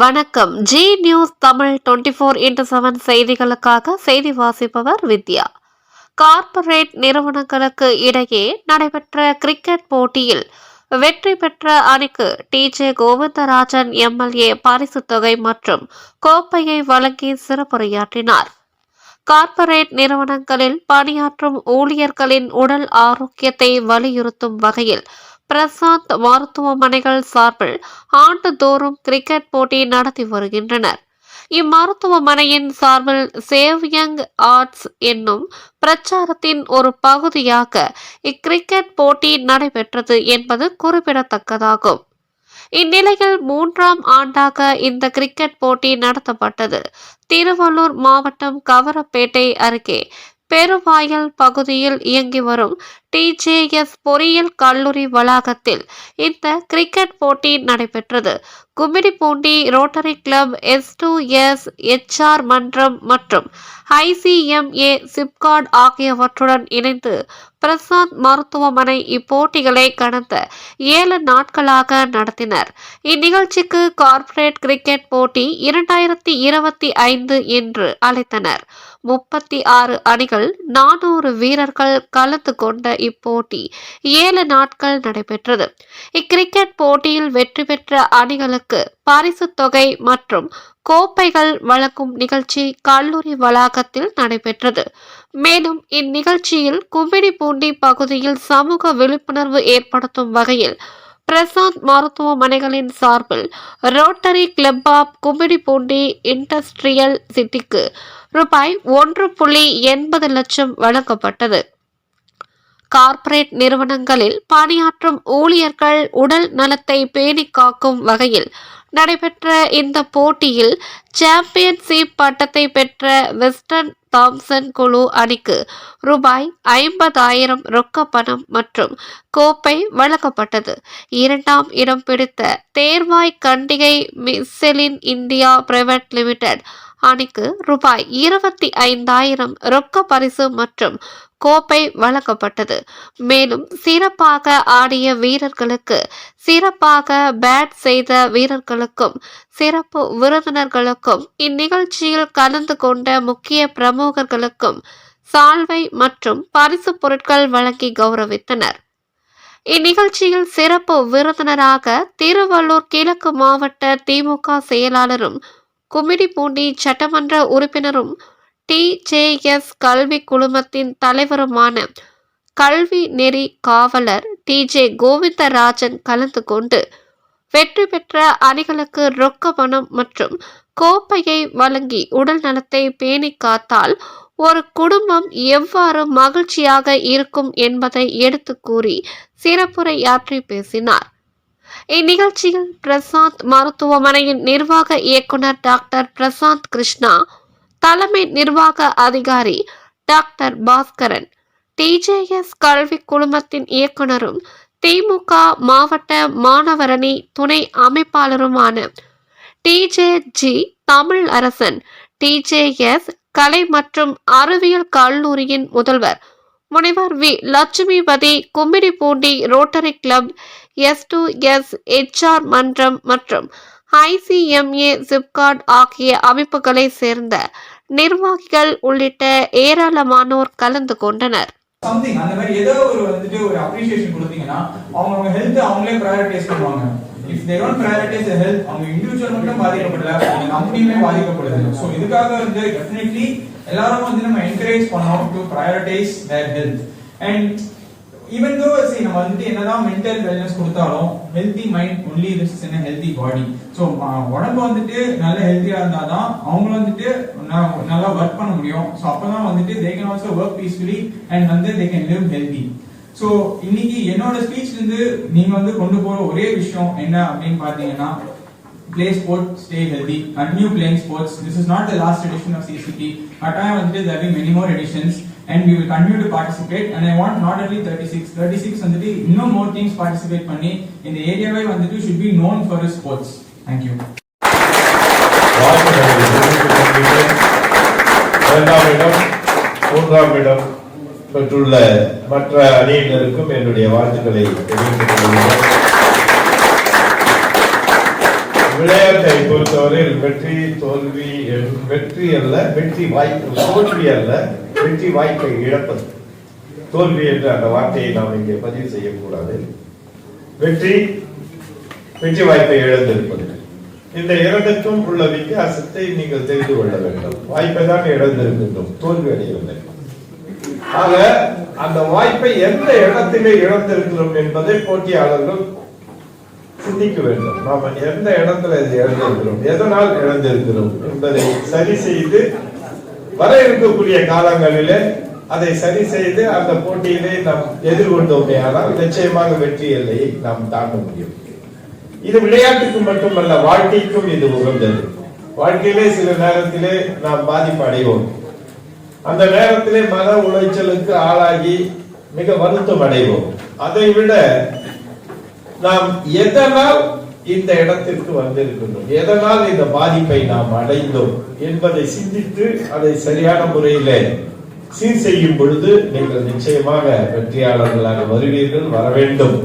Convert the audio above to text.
வணக்கம். Zee News Tamil twenty four into seven செய்திகளுக்காக செய்தி வாசிப்பவர் வித்யா. கார்ப்பரேட் நிறுவனங்களுக்கு இடையே நடைபெற்ற கிரிக்கெட் போட்டியில் வெற்றி பெற்ற அணிக்கு டிஜே கோவிந்தராஜன் எம்எல்ஏ பரிசுத் தொகை மற்றும் கோப்பையை வழங்கி சிறப்புரையாற்றினார். கார்ப்பரேட் நிறுவனங்களில் பணியாற்றும் ஊழியர்களின் உடல் ஆரோக்கியத்தை வலியுறுத்தும் வகையில் பிரசாந்த் மருத்துவமனைகள் சார்பில் ஆண்டுதோறும் கிரிக்கெட் போட்டி நடத்தி வருகின்றனர். இம்மருத்துவமனையின் சார்பில் சேவ் யங் ஆர்ட்ஸ் என்னும் பிரச்சாரத்தின் ஒரு பகுதியாக இக்கிரிக்கெட் போட்டி நடைபெற்றது என்பது குறிப்பிடத்தக்கதாகும். இந்நிலையில் மூன்றாம் ஆண்டாக இந்த கிரிக்கெட் போட்டி நடத்தப்பட்டது. திருவள்ளூர் மாவட்டம் கவரப்பேட்டை அருகே பெருவாயல் பகுதியில் இயங்கி வரும் டிஜேஎஸ் பொறியியல் கல்லூரி வளாகத்தில் இந்த கிரிக்கெட் போட்டி நடைபெற்றது. Gummidipoondi Rotary club S two S HR மன்றம் மற்றும் ஐசிஎம்ஏ சிப்காட் ஆகியவற்றுடன் இணைந்து பிரசாந்த் மருத்துவமனை இப்போட்டிகளை கடந்த ஏழு நாட்களாக நடத்தினர். இந்நிகழ்ச்சிக்கு கார்ப்பரேட் கிரிக்கெட் போட்டி இரண்டாயிரத்தி இருபத்தி ஐந்து என்று அழைத்தனர். முப்பத்தி ஆறு அணிகள் நானூறு வீரர்கள் கலந்து கொண்ட இப்போட்டி ஏழு நாட்கள் நடைபெற்றது. இக்கிரிக்கெட் போட்டியில் வெற்றி பெற்ற அணிகளுக்கு பரிசுத் தொகை மற்றும் கோப்பைகள் வழங்கும் நிகழ்ச்சி கல்லூரி வளாகத்தில் நடைபெற்றது. மேலும் இந்நிகழ்ச்சியில் கும்மிடிப்பூண்டி பகுதியில் சமூக விழிப்புணர்வு ஏற்படுத்தும் வகையில் பிரசாந்த் மருத்துவமனைகளின் சார்பில் Rotary club of Gummidipoondi industrial சிட்டிக்கு ரூபாய் ஒன்று புள்ளி எண்பது லட்சம் வழங்கப்பட்டது. கார்ப்பரேட் நிறுவனங்களில் பணியாற்றும் ஊழியர்கள் உடல் நலத்தை பேணி காக்கும் வகையில் நடைபெற்ற இந்த போட்டியில் சாம்பியன்ஷிப் பட்டத்தை பெற்ற வெஸ்டர்ன் தாம்சன் குழு அணிக்கு ரூபாய் ஐம்பதாயிரம் ரொக்க பணம் மற்றும் கோப்பை வழங்கப்பட்டது. இரண்டாம் இடம் பிடித்த Thervoy Kandigai Michelin India private limited அணிக்கு ரூபாய் இருபத்தி ஐந்தாயிரம் ரொக்க பரிசு மற்றும் கோப்பை வழங்கப்பட்டது. மேலும் சிறப்பாக ஆடிய வீரர்களுக்கு சிறப்பாக பேட் செய்த வீரர்களுக்கும் சிறப்பு விருந்தினர்களுக்கும் இந்நிகழ்ச்சியில் கலந்து கொண்ட முக்கிய பிரமுகர்களுக்கும் சால்வை மற்றும் பரிசு பொருட்கள் வழங்கி கௌரவித்தனர். இந்நிகழ்ச்சியில் சிறப்பு விருந்தினராக திருவள்ளூர் கிழக்கு மாவட்ட திமுக செயலாளரும் குமிடிப்பூண்டி சட்டமன்ற உறுப்பினரும் டிஜேஎஸ் கல்வி குழுமத்தின் தலைவருமான கல்வி நெறி காவலர் டிஜே கோவிந்தராஜன் கலந்து கொண்டு வெற்றி பெற்ற அணிகளுக்கு ரொக்க பணம் மற்றும் கோப்பையை வழங்கி உடல் நலத்தை பேணி காத்தால் ஒரு குடும்பம் எவ்வாறு மகிழ்ச்சியாக இருக்கும் என்பதை எடுத்து கூறி சிறப்புரையாற்றி பேசினார். இந்நிகழ்ச்சியில் பிரசாந்த் மருத்துவமனையின் நிர்வாக இயக்குனர் டாக்டர் பிரசாந்த் கிருஷ்ணா தலைமை நிர்வாக அதிகாரி டாக்டர் பாஸ்கரன் டிஜேஎஸ் கல்வி குழுமத்தின் இயக்குனரும் திமுக மாவட்ட மாணவரணி துணை அமைப்பாளருமான டிஜே ஜி தமிழ் அரசன். டிஜேஎஸ் கலை மற்றும் அறிவியல் கல்லூரியின் முதல்வர். முனைவர் V. Lakshmipathi Gummidipoondi Rotary club S two S HR மன்றம் மற்றும் ஐசிஎம்ஏ சிப்காட் ஆகிய அமைப்புகளை சேர்ந்த நிர்வாகிகள் உள்ளிட்ட ஏராளமானோர் கலந்து கொண்டனர். சம்திங் அந்த மாதிரி ஏதோ ஒரு வந்துட்டு ஒரு அப்ரிசியேஷன் கொடுத்தீங்கன்னா அவங்க அவங்க ஹெல்த் அவங்களே ப்ரையாரிட்டைஸ் பண்ணுவாங்க. If they don't prioritise health அவங்க இண்டிவிஜுவல் மட்டும் பாதிக்கப்படல அவங்க கம்பெனியுமே பாதிக்கப்படுது ஸோ இதுக்காக வந்து டெஃபினெட்லி எல்லாரும் வந்து நம்ம என்கரேஜ் பண்ணோம் to prioritise their health and even though சரி நம்ம வந்துட்டு என்னதான் மென்டல் வெல்னஸ் கொடுத்தாலும் healthy mind only risk in healthy body so உடம்பு வந்துட்டு நல்ல ஹெல்த்தியா இருந்தாதான் அவங்க வந்துட்டு நல்லா ஒர்க் பண்ண முடியும். ஸோ அப்பதான் வந்துட்டு they can also work peacefully and வந்து they can live healthy so இன்னைக்கு என்னோட ஸ்பீச்ல இருந்து நீங்க வந்து கொண்டு போற ஒரே விஷயம் என்ன அப்படின்னு பாத்தீங்கன்னா play sport stay healthy continue playing sports this is not the last edition of CCD கட்டாயம் வந்துட்டு there be many more editions and we will continue to participate and I want not only thirty six thirty six வந்துட்டு இன்னும் more teams participate பண்ணி இந்த ஏரியாவே வந்துட்டு should be known for sports thank you இரண்டாம் இடம் மூன்றாம் இடம் பெற்றுள்ள மற்ற அணியினருக்கும் என்னுடைய வாழ்த்துக்களை தெரிவித்துக் கொள்கிறேன். விளையாட்டை பொறுத்தவரையில் வெற்றி தோல்வி வெற்றி அல்ல வெற்றி வாய்ப்பு தோல்வி அல்ல வெற்றி வாய்ப்பை இழப்பது. தோல்வி என்ற அந்த வார்த்தையை நாம் இங்கே பதிவு செய்யக்கூடாது. வெற்றி வெற்றி வாய்ப்பை இழந்திருப்பது. இந்த இரண்டுக்கும் உள்ள வித்தியாசத்தை நீங்கள் தெரிந்து கொள்ள வேண்டும். வாய்ப்பை தான் இழந்திருக்கின்றோம். தோல்வி அடையவில்லை. ஆக அந்த வாய்ப்பை எந்த இடத்திலே இழந்திருக்கிறோம் என்பதை போட்டியாளர்கள் சிந்திக்க வேண்டும். நாம எந்த இடத்துல இது இழந்திருக்கிறோம் எதனால் இழந்திருக்கிறோம் என்பதை சரி செய்து வர இருக்கக்கூடிய காலங்களிலே அதை சரி செய்து அந்த போட்டியிலே நாம் எதிர்கொண்டோமே ஆனால் நிச்சயமாக வெற்றி எல்லையை நாம் தாண்ட முடியும். இது விளையாட்டுக்கு மட்டுமல்ல வாழ்க்கைக்கும் இது உகந்தது. வாழ்க்கையிலே சில நேரத்திலே நாம் பாதிப்பு அடைவோம். அந்த நேரத்திலே மன உளைச்சலுக்கு ஆளாகி மிக வருத்தம் அடைவோம். அதை விட நாம் எதனால் இந்த இடத்திற்கு வந்திருக்கின்றோம்? எதனால் இந்த பாதிப்பை நாம் அடைந்தோம் என்பதை சிந்தித்து அதை சரியான முறையில சீர் செய்யும் பொழுது நீங்கள் நிச்சயமாக வெற்றியாளர்களாக வருவீர்கள் வர வேண்டும்